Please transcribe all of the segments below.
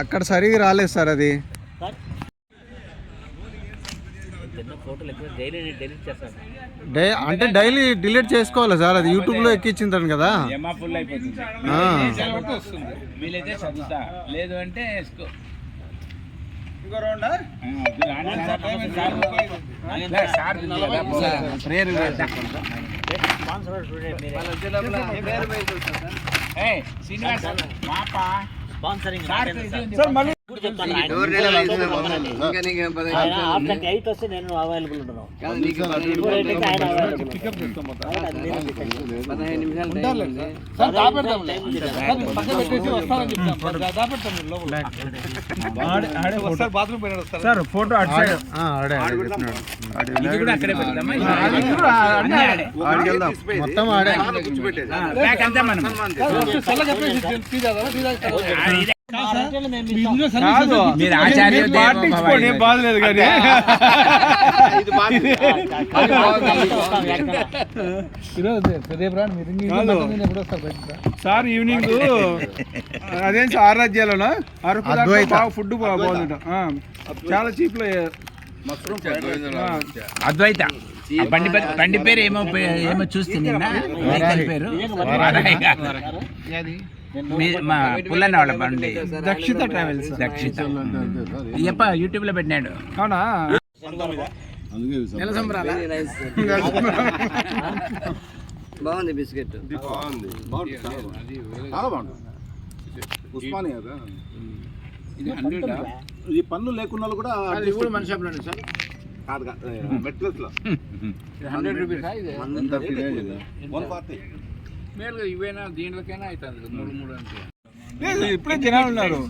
అక్కడ సరిగా రాలేదు సార్ అది. చిన్న ఫోటోలు ఎక్కువ డైలీ డెలిట్ చేస్తాను డై అంటే డైలీ డిలీట్ చేసుకోవాలి సార్ అది యూట్యూబ్లో ఎక్కించింటాను కదా. లేదు అంటే. ఇంకో రౌండా ఆ, వద్దు, రాని సార్, సార్, లే, సార్ ఉంది కదా, పో. ప్రేయర్ చేద్దాం. స్పాన్సర్ స్టూడెంట్ ఏయ్, శ్రీనివాస్ మాప స్పాన్సరింగ్ సార్ ఇది ఉంది. సార్ మళ్ళీ చెప్తాను. ఆఫ్టర్ ఎయిట్ వస్తే నేను అవైలబుల్ ఉంటాను. సార్. ఫోటో మొత్తం ఆడే. ఆ, బ్యాక్ అంతా మనం. మీరు ఆచార్య పాటించుకోండి కానీ? సార్ ఈవినింగ్ అదేం సార్ అరకు దాకా అద్వైత. బాగా ఫుడ్ బాగుంది చాలా చీప్లో అద్వైత. బండి పేరు బండి పేరు ఏమో ఏమో చూస్తే నిన్న. పేరు. పుల్లన్న వాళ్ళ బండి. దక్షిత ట్రావెల్స్ దక్షిత. ఎప్ప యూట్యూబ్లో పెట్టినాడు? అవునా? బాగుంది బిస్కెట్. చాలా బాగుంది. ఉస్మానియా ఇది హండ్రెడ్? ఈ పన్ను లేకున్నా కూడా అది కూడా మన షాప్లోనే సార్? కాదు కాదు. మెట్లెస్లో హండ్రెడ్ రూపీస్ వన్ ఫార్టీ. మేలుగా ఇవేనా దీంట్లోకైనా అవుతుంది మూడు మూడు అంటే. లేదు ఇప్పుడే జనాలు ఉన్నారు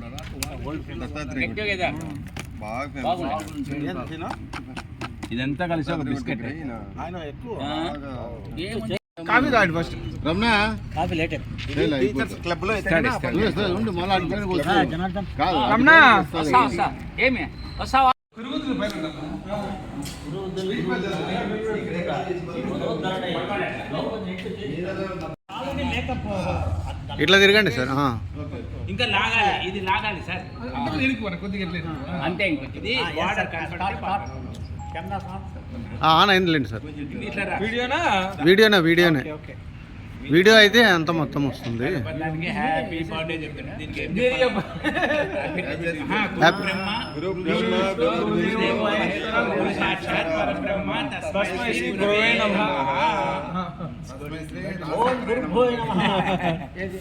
ఇదంతా కలిసి ఒక బిస్కెట్. కాఫీ తాగండి first. Ramana? Coffee later. Teachers క్లబ్లో. ఉండు మళ్ళీ కాదు రమణ! ఏమి? వస్తావా? ఇట్లా తిరగండి సార్ ఆ. ఇంకా లాగాలి ఇది లాగాలి సార్. అంతే ఇది ఆన్ అయిందిలేండి సార్. వీడియోనా? వీడియోనే వీడియోనే. వీడియో అయితే అంత మొత్తం వస్తుంది. దానికి హ్యాపీ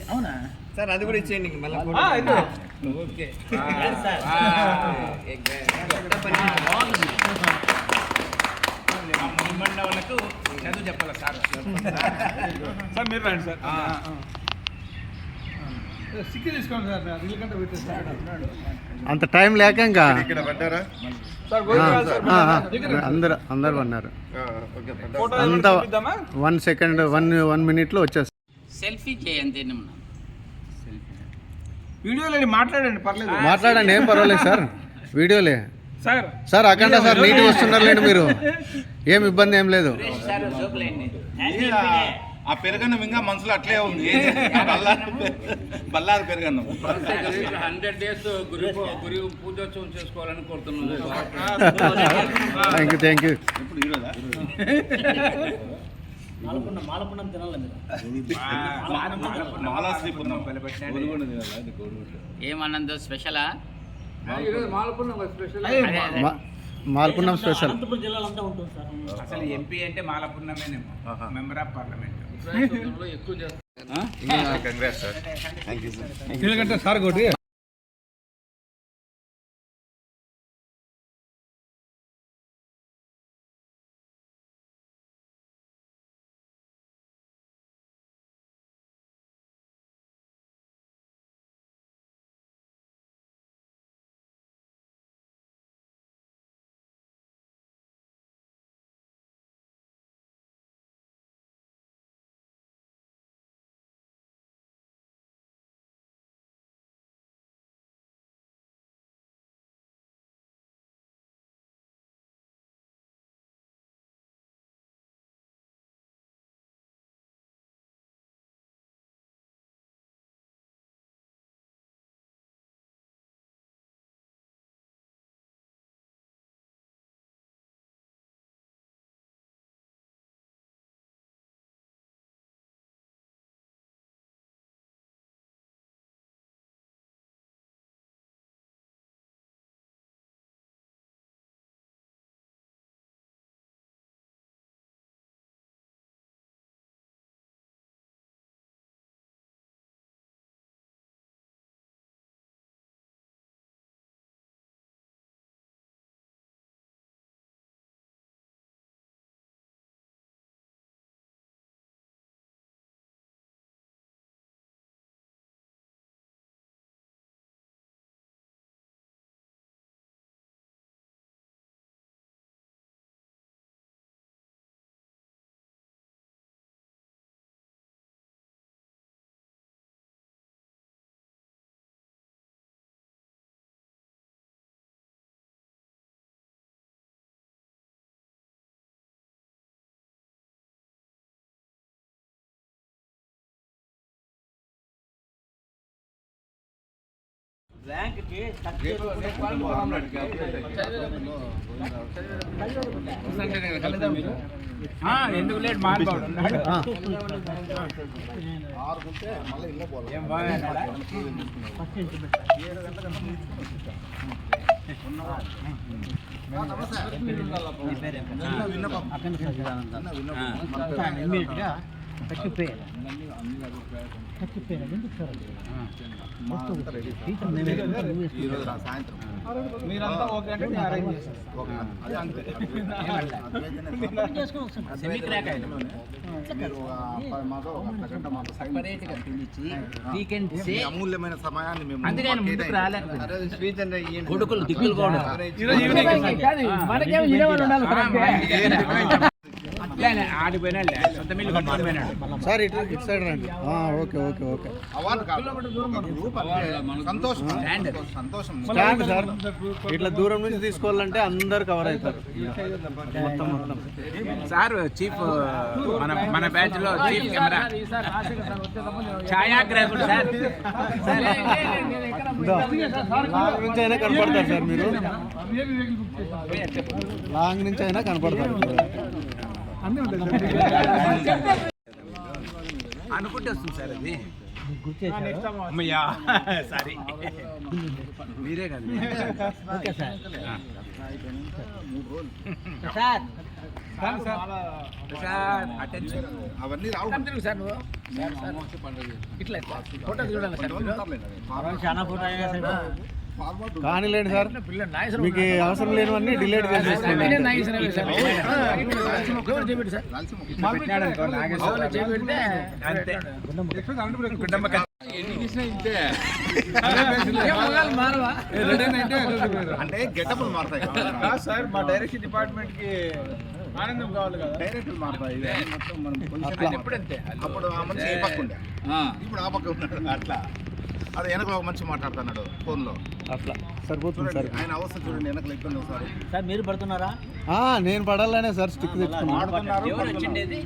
అవునా సార్ అది కూడా ఇచ్చేయండి మళ్ళీ. Okay sir. చదువు చెప్పాలి సార్ సార్ మీరు రండి సార్ అంత టైం లేక ఇంకా అందరు అందరు అన్నారు అంతా వన్ సెకండ్ వన్ వన్ మినిట్లో వచ్చేస్తుంది సెల్ఫీ చేయండి వీడియోలో మాట్లాడండి పర్లేదు. మాట్లాడండి ఏం పర్వాలేదు సార్. వీడియోలే. సార్ సార్ అఖండ సార్ నీట్గా వస్తున్నారులేండి మీరు. ఏం ఇబ్బంది ఏం లేదు. ఆ పెరుగన్నం ఇంకా మనసులో అట్లే ఉంది. బల్లారు బల్లారు పెరుగన్నం. హండ్రెడ్ డేస్ గురు గురు పూజోత్సవం చేసుకోవాలని కోరుతున్నాను. థ్యాంక్ యూ థ్యాంక్ యూ ఇప్పుడు ఈరోజా? మాలపున్నం మాలపున్నం తినాలి మీరు. ఏమన్నందు స్పెషలా మా- మాల్పున్నం స్పెషల్. అనంతపురం జిల్లాలో అంతా ఉంటుంది సార్. అసలు ఎంపీ అంటే మాలపున్నమేనేమో. Member of parliament. Congrats sir thank you sir ఎందుకంటే సార్ ఒకటి ఆ, ఎందుకు లేట్ మాట్లాడు ఏం బాగా మీరంతా ఓకే అంటే నేను అరేంజ్ చేస్తాను. సెమీ క్రాక్ ఆయన సపరేట్గా పిలిచి వీకెండ్ అమూల్యమైన సమయాన్ని మేము. కొడుకులు దిక్కులు కూడా సార్ ఇటు ఇటు సైడ్ రండి. ఆ, ఓకే ఓకే ఓకే. సంతోషం. Stand sir. ఇట్లా దూరం నుంచి తీసుకోవాలంటే అందరు కవర్ అవుతారు. మొత్తం మొత్తం. సార్ చీఫ్ మన మన బ్యాచ్లో చీఫ్ కెమెరా. ఛాయాగ్రాఫర్ సార్. లాంగ్ నుంచి అయినా కనపడతారు సార్ మీరు. లాంగ్ నుంచి అయినా కనపడతారు. అనుకుంటే వస్తుంది సార్ అది. అమ్మయ్యా సారీ. మీరే కదా. సార్. సార్. అటెన్షన్. అవన్నీ రావు. సార్ నువ్వు. ఇట్లా ఫోటో చూడాలి సార్ చాలా ఫోటో సార్ కానీ లేండి సార్ మీకు అవసరం లేనివన్నీ డిలీట్ కథ. అంటే గెటప్లు మారుతాయి సార్ మా డైరెక్షన్ డిపార్ట్మెంట్కి ఆనందం కావాలి కదా డైరెక్ట్లు మారుతాయి మొత్తం మనం అంతే అప్పుడు ఆ మనిషి ఏ పక్క ఉండే ఇప్పుడు ఆ పక్క ఉన్నాడు అట్లా అది వెనకలో ఒక మనిషి మాట్లాడుతున్నాడు ఫోన్లో అట్లా. సరిపోతుంది సార్ చూడండి ఆయన అవస్థ చూడండి వెనకలు ఇబ్బంది ఒకసారి. సార్ మీరు పడుతున్నారా? ఆ, నేను పడాలనే సార్ స్టిక్ తెచ్చుకున్నాను ఎవరు వచ్చిండేది?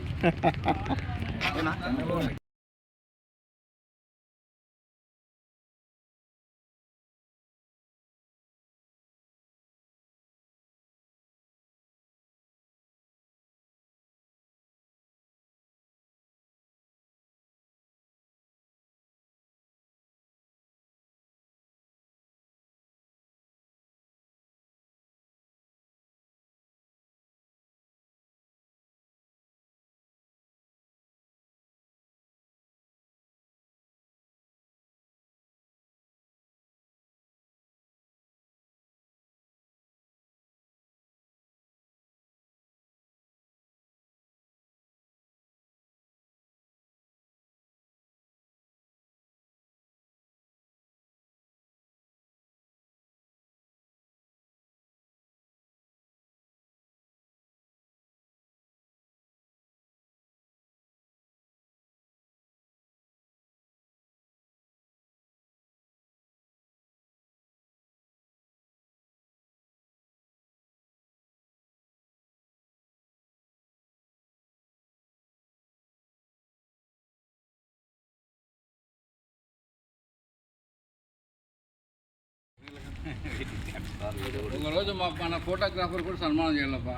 ఒకరోజు మా మన ఫోటోగ్రాఫర్ కూడా సన్మానం చేయాలబ్బా.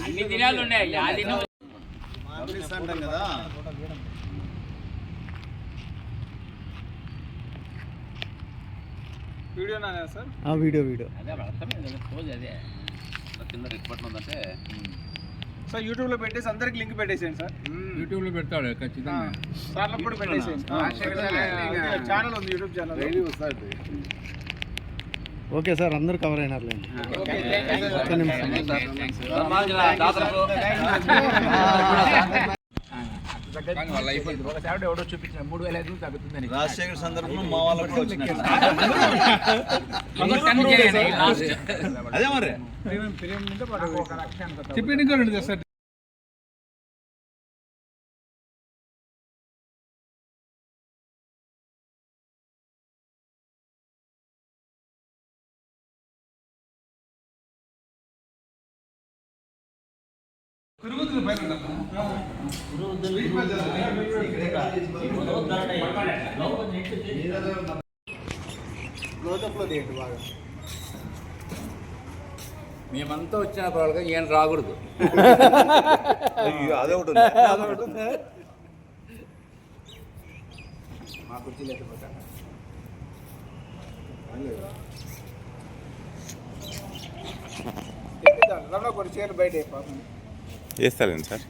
అన్ని దినాలు ఉన్నాయి వీడియో నా సార్. ఆ, వీడియో వీడియో. అదే అర్థమైంది. కదా, పోజ్ అదే సార్ యూట్యూబ్లో పెట్టేసి అందరికి లింక్ పెట్టేసేయండి సార్. యూట్యూబ్లో పెడతాడు ఖచ్చితంగా. సార్ కూడా పెట్టేసేయండి. ఛానల్ ఉంది యూట్యూబ్ ఛానల్. ఓకే సార్ అందరు కవర్ అయినారులేండి ఒక్క నిమిషం. రాజశేఖర సందర్భంలో మా వాళ్ళకు అదే మరి. చెప్పింది పైన. మేమంతా వచ్చిన వాళ్ళకి ఈయన రాకూడదు అయ్యో, అదే ఒకటి ఉంది. రమణ కొన్ని చీరలు బయట పాపం వేస్తారండి సార్